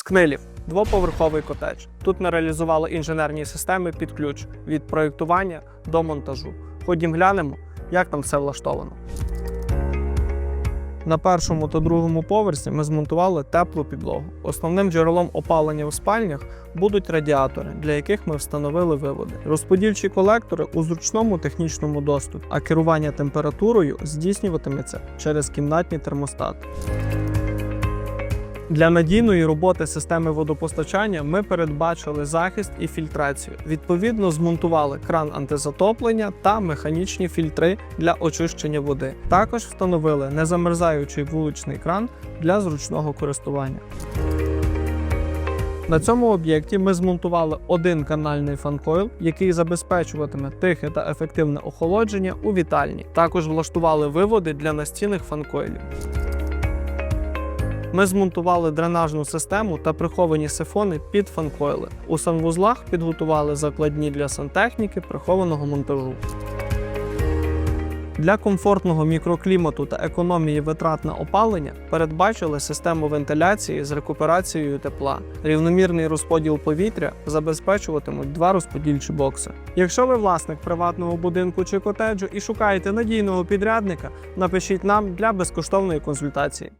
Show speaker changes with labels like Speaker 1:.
Speaker 1: Скнилів двоповерховий котедж. Тут ми реалізували інженерні системи під ключ від проєктування до монтажу. Ходім глянемо, як там все влаштовано. На першому та другому поверсі ми змонтували теплу підлогу. Основним джерелом опалення у спальнях будуть радіатори, для яких ми встановили виводи. Розподільчі колектори у зручному технічному доступі, а керування температурою здійснюватиметься через кімнатні термостати. Для надійної роботи системи водопостачання ми передбачили захист і фільтрацію. Відповідно, змонтували кран антизатоплення та механічні фільтри для очищення води. Також встановили незамерзаючий вуличний кран для зручного користування. На цьому об'єкті ми змонтували один канальний фанкойл, який забезпечуватиме тихе та ефективне охолодження у вітальні. Також влаштували виводи для настінних фанкойлів. Ми змонтували дренажну систему та приховані сифони під фанкойли. У санвузлах підготували закладні для сантехніки прихованого монтажу. Для комфортного мікроклімату та економії витрат на опалення передбачили систему вентиляції з рекуперацією тепла. Рівномірний розподіл повітря забезпечуватимуть два розподільчі бокси. Якщо ви власник приватного будинку чи котеджу і шукаєте надійного підрядника, напишіть нам для безкоштовної консультації.